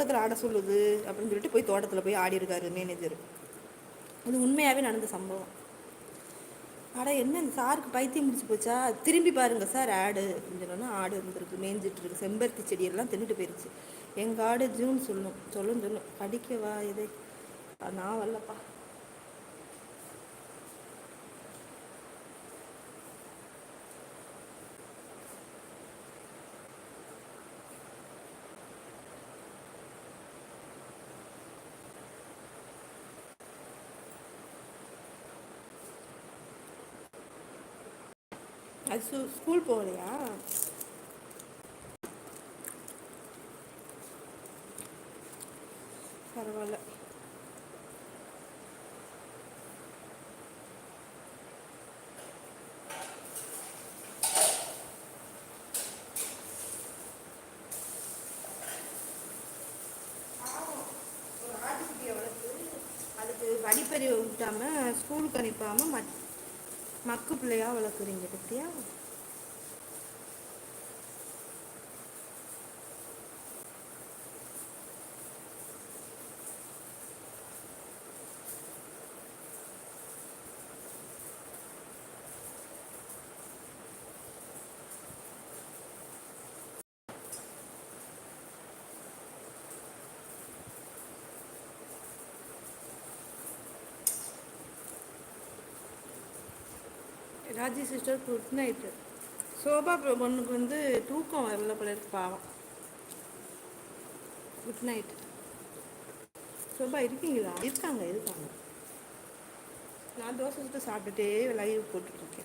தோட்டத்தில் ஆட சொல்லுது அப்படின்னு சொல்லிட்டு போய் தோட்டத்தில் போய் ஆடி இருக்காரு மேனேஜர் அது உண்மையாகவே நடந்த சம்பவம். அட என்ன இந்த சாருக்கு பைத்தியம் முடிச்சு போச்சா? திரும்பி பாருங்க சார் ஆடு அப்படின்னு ஆடு இருந்திருக்கு மேய்ஞ்சிட்டு இருக்கு செம்பருத்தி செடியெல்லாம் தின்னுட்டு போயிருச்சு. எங்கள் ஆடு ஜூன் சொல்லும் சொல்லும் சொல்லும். கடிக்கவா இதை? நான் வரலப்பா. அது ஸ்கூ ஸ்கூல் போகலையா? பரவாயில்ல. அதுக்கு விட்டாமல் விட்டாம ஸ்கூலுக்கு அனுப்பாமல் மற்ற மக்கு பிள்ளையாக வளர்க்குறீங்க பத்தியா Raji sister good night. Shoba பொண்ணுக்கு வந்து தூக்கம் வரல போல இருக்கு பாவம். குட் நைட் சோபா இருக்கீங்களா? இருக்காங்க இருக்காங்க. நான் தோசை சுட்டு சாப்பிட்டுட்டே லைவ் போட்டுட்ருக்கேன்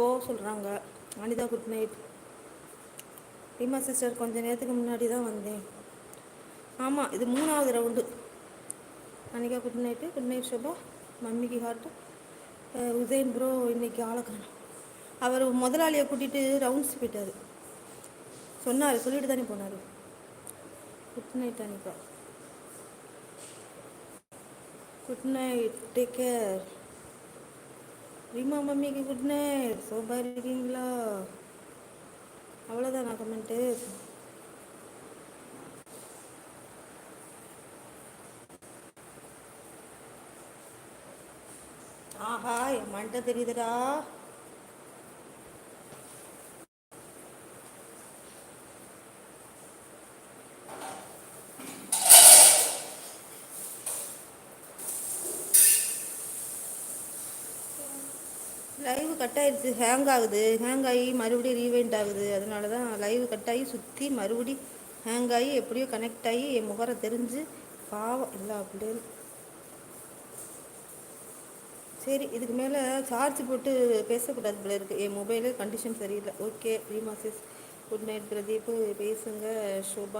போக சொல்கிறாங்க Anitha good night. Reema sister கொஞ்ச நேரத்துக்கு முன்னாடி தான் வந்தேன். ஆமாம் இது மூணாவது round. Anika good night good night Shobha மம்மிக்கு heart Udhayan bro இன்னைக்கு ஆளை அவர் முதலாளியை கூட்டிகிட்டு ரவுண்ட்ஸ் போயிட்டார். சொன்னார் சொல்லிட்டு தானே போனார். Good night Anika good night take care Reema மம்மிக்கு good night Shobha இருக்கீங்களா? அவ்வளோதானா நான் கமெண்ட்டு ஆஹா என் மண்டை தெரியுதுடா. லைவ் கட் ஆயிடுச்சு ஹேங் ஆகுது. ஹேங் ஆகி மறுபடியும் ரீவைண்ட் ஆகுது. அதனால தான் லைவ் கட் ஆகி சுற்றி மறுபடி ஹேங் ஆகி எப்படியோ கனெக்ட் ஆகி என் முகரம் தெரிஞ்சு பாவம். எல்லா அப்படியே சரி இதுக்கு மேலே சார்ஜ் போட்டு பேசக்கூடாது போல இருக்குது என் மொபைலு கண்டிஷன் சரியில்லை. Okay Reema sis good night Pradeep. பேசுங்க. ஷோபா.